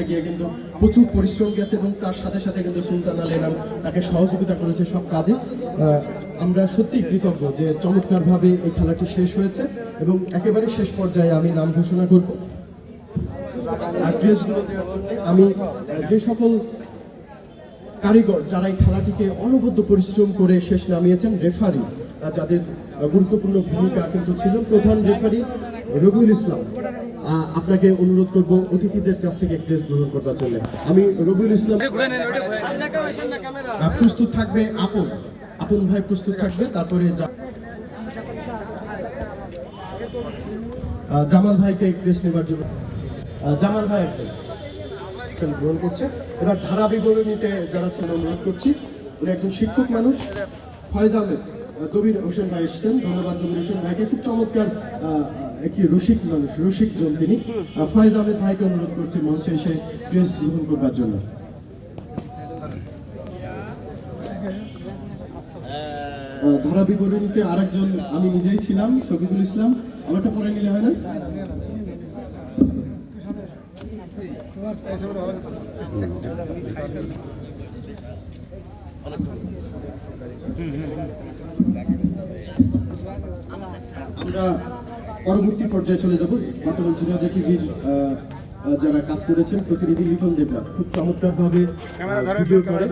করতে গিয়ে কিন্তু প্রচুর পরিশ্রম গেছে এবং তার সাথে সাথে কিন্তু সুলতান আল এনাম তাকে সহযোগিতা করেছে সব কাজে। আমরা সত্যিই কৃতজ্ঞ যে চমৎকারভাবে এই খেলাটি শেষ হয়েছে এবং একেবারে শেষ পর্যায়ে আমি নাম ঘোষণা করব। আমি যে সকল কারিগর যারা এই খেলাটিকে অনবদ্য পরিশ্রম করে শেষ নামিয়েছেন, রেফারি যাদের গুরুত্বপূর্ণ ভূমিকা কিন্তু ছিল প্রধান রেফারি রবিউল ইসলাম। আপনাকে অনুরোধ করব অতিথিদের কাছ থেকে ড্রেস গ্রহণ করবার জন্য। আমি রবিউল ইসলাম প্রস্তুত থাকবে আপন। আপন ভাই প্রস্তুত থাকবে তারপরে জামাল ভাইকে ড্রেস নেবার জন্য জামাল ভাই আসবেন গ্রহণ করছে। এবার ধারা বিবরণীতে যারা ছিলেন অনুরোধ করছি উনি একজন শিক্ষক মানুষ। ফয়েজ আহমেদ আহ, দবির হোসেন ভাই এসেছেন। ধন্যবাদ দবির হোসেন ভাইকে। খুব চমৎকার একটি রসিক মানুষ রসিক জন তিনি। ফয়েজ আহমেদ ভাইকে অনুরোধ করছি মঞ্চে এসে ড্রেস গ্রহণ করবার জন্য। ধারা বিবরণীতে আরেকজন, আমি নিজেই ছিলাম, শফিকুল ইসলাম। আমারটা পরে নিলে হয় না? আমরা পরবর্তী পর্যায়ে চলে যাব। বর্তমান সিনিয়র টিভির যারা কাজ করেছেন প্রতিনিধি লিটন দেবনাথ খুব চমৎকার ভাবে ভিডিও করে।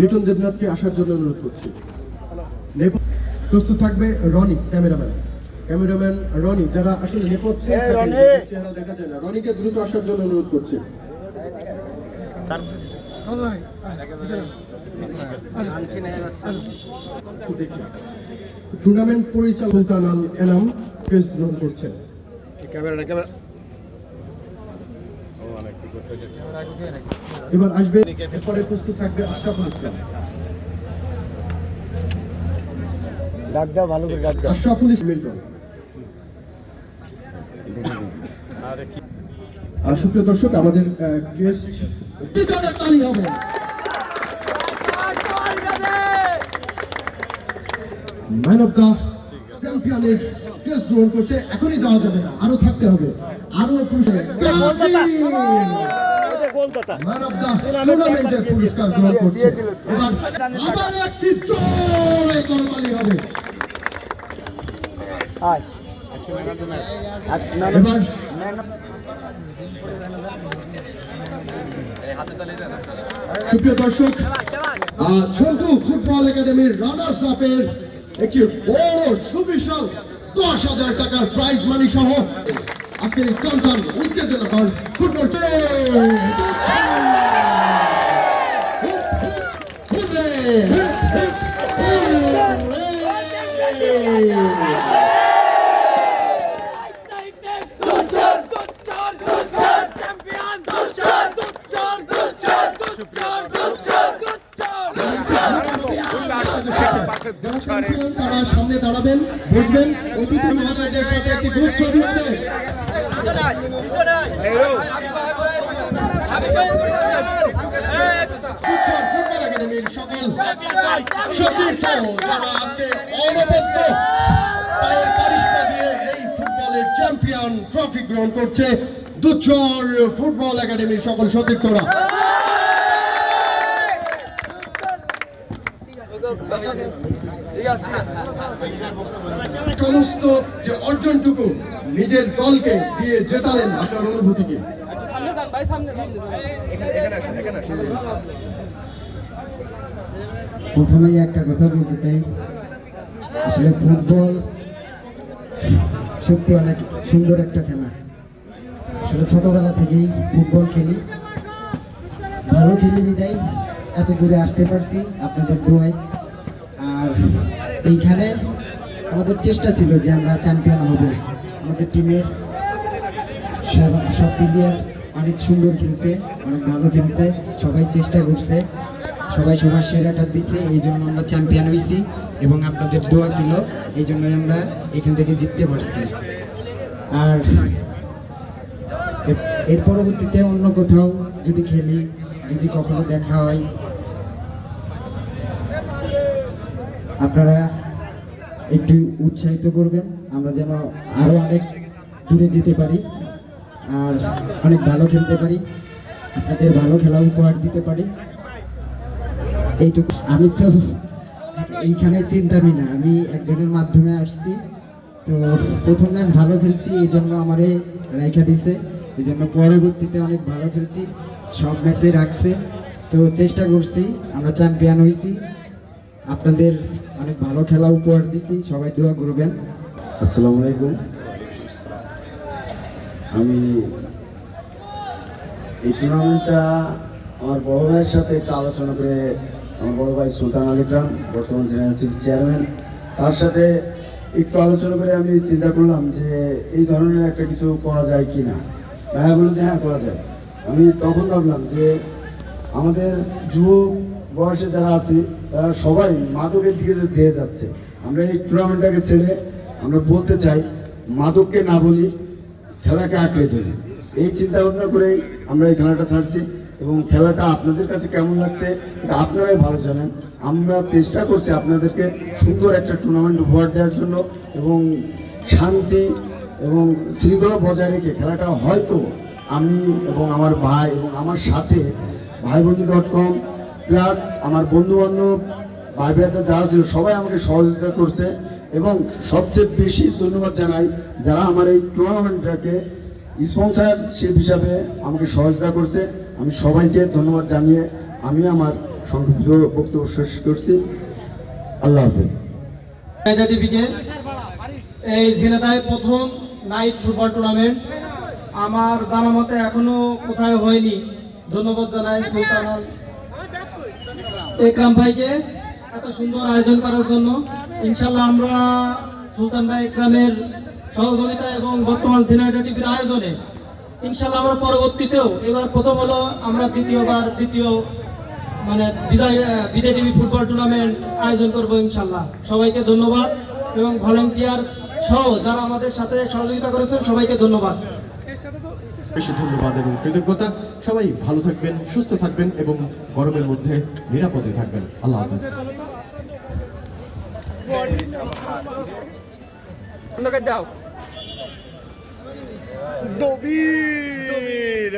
লিটন দেবনাথকে আসার জন্য অনুরোধ করছি। নেপ- প্রস্তুত থাকবে রনি ক্যামেরাম্যান। ক্যামেরাম্যান রনি যারা আসলে নেপথ্যে চেহারা দেখা যায় না। রনিকে দ্রুত আসার জন্য অনুরোধ করছি। দেখি। টুর্নামেন্ট পরিচালক সুলতান আল এনাম প্রেস গ্রহণ করছেন। Camera camera. এবার আসবে এরপরে প্রস্তুত থাকবে আশরাফুল ইসলাম। ডাক দাও ভালো করে ডাক দাও। আশরাফুল ইসলাম সুপ্রিয় দর্শক আমাদের ক্রিয়েস তালি হবে ম্যান অফ দ্য চ্যাম্পিয়নের ক্রেস গ্রহণ করছে এখনই যাওয়া যাবে না আরও থাকতে হবে আরও পুরস্কার ম্যান অফ দ্য টুর্নামেন্টের পুরস্কার গ্রহণ করছে। এবার আবার একটি জোরে করতালি হবে। আয়। আজকে না এবার সুপ্রিয় দর্শক ঝন্টু ফুটবল একাডেমির রানার্স আপের একটি বড় সুবিশাল দশ হাজার টাকার প্রাইজ মানি সহ আজকের এই টান উত্তেজনাকর ফুটবল যারা চ্যাম্পিয়ন তারা সামনে দাঁড়াবেন বসবেন অতিথি সাথে একটি গ্রুপ ছবি হবে এই ফুটবলের চ্যাম্পিয়ন ট্রফি গ্রহণ করছে দুচর ফুটবল একাডেমির সকল সতীর্থরা। সমস্ত যে অর্জনটুকু নিজের দলকে দিয়ে জেতালেন আপনার অনুভূতিকে। প্রথমেই একটা কথা বলতে চাই। আসলে ফুটবল সত্যি অনেক সুন্দর একটা খেলা। আসলে ছোটবেলা থেকেই ফুটবল খেলি। ভালো খেলি বিদায়। এত দূরে আসতে পারছি আপনাদের দোয়ায়। এইখানে আমাদের চেষ্টা ছিল যে আমরা চ্যাম্পিয়ন হব। আমাদের টিমের সব প্লেয়ার অনেক সুন্দর খেলছে, অনেক ভালো খেলছে, সবাই চেষ্টা করছে সবাই সবার সেরাটা দিচ্ছে, এই জন্য আমরা চ্যাম্পিয়ন হয়েছি এবং আপনাদের দোয়া ছিল, এই জন্যই আমরা এখান থেকে জিততে পারছি। আর এর পরবর্তীতে অন্য কোথাও যদি খেলি, যদি কখনো দেখা হয় আপনারা একটু উৎসাহিত করবেন, আমরা যেন আরও অনেক দূরে যেতে পারি আর অনেক ভালো খেলতে পারি, আপনাদের ভালো খেলা উপহার দিতে পারি। এইটুকু। আমি তো এইখানে চিন্তামি না, আমি একজনের মাধ্যমে আসছি, তো প্রথম ম্যাচ ভালো খেলছি, এই জন্য আমারে রাইখা দিছে, এই জন্য পরবর্তীতে অনেক ভালো খেলছি, সব ম্যাচে রাখছে, তো চেষ্টা করছি, আমরা চ্যাম্পিয়ন হয়েছি আপনাদের অনেক ভালো খেলা উপহার দিছি, সবাই দোয়া করবেন। আসসালামু আলাইকুম। আমি এই টুর্নামেন্টটা আমার বড় ভাইয়ের সাথে একটু আলোচনা করে আমার বড় ভাই সুলতান আলী ট্রাম, বর্তমান জেনারেটিভ চেয়ারম্যান, তার সাথে একটু আলোচনা করে আমি চিন্তা করলাম যে এই ধরনের একটা কিছু করা যায় কি না ভাইয়া বলল যে হ্যাঁ করা যায়। আমি তখন ভাবলাম যে আমাদের যুব বয়সে যারা আছে, তারা সবাই মাদকের দিকে দিয়ে যাচ্ছে। আমরা এই টুর্নামেন্টটাকে ছেড়ে আমরা বলতে চাই, মাদককে না বলি, খেলাকে আঁকড়ে ধরি। এই চিন্তা ভাবনা করেই আমরা এই খেলাটা ছাড়ছি এবং খেলাটা আপনাদের কাছে কেমন লাগছে, এটা আপনারাই ভালো জানেন। আমরা চেষ্টা করছি আপনাদেরকে সুন্দর একটা টুর্নামেন্ট উপহার দেওয়ার জন্য এবং শান্তি এবং শৃঙ্খলা বজায় রেখে খেলাটা হয়তো আমি এবং আমার ভাই এবং আমার সাথে ভাই বন্ধু ডট কম প্লাস আমার বন্ধু বান্ধব ভাই ভাইতে যারা ছিল, সবাই আমাকে সহযোগিতা করছে এবং সবচেয়ে বেশি ধন্যবাদ জানাই যারা আমার এই টুর্নামেন্টটাকে স্পন্সারশিপ হিসাবে আমাকে সহযোগিতা করছে। আমি সবাইকে ধন্যবাদ জানিয়ে আমি আমার সংক্ষিপ্ত বক্তব্য শেষ করছি। আল্লাহ হাফেজ। এই ঝিনাদায় প্রথম নাইট ফুটবল টুর্নামেন্ট। আমার জানা মতে এখনও কোথায় হয়নি। ধন্যবাদ জানাই সুলতান একরাম ভাইকে এত সুন্দর আয়োজন করার জন্য। ইনশাল্লাহ আমরা সুলতান ভাই একরামের সহযোগিতা এবং বর্তমান সিনাইডা টিভির আয়োজনে ইনশাল্লাহ আমরা পরবর্তীতেও এবার প্রথম হলো আমরা দ্বিতীয়বার দ্বিতীয় মানে আহ, বিজয় টিভি ফুটবল টুর্নামেন্ট আয়োজন করব ইনশাল্লাহ সবাইকে ধন্যবাদ এবং ভলেন্টিয়ার সহ যারা আমাদের সাথে সহযোগিতা করেছেন সবাইকে ধন্যবাদ। বেশি ধন্যবাদ এবং কৃতজ্ঞতা। সবাই ভালো থাকবেন, সুস্থ থাকবেন এবং গরমের মধ্যে নিরাপদে থাকবেন। আল্লাহ হাফেজ। দবির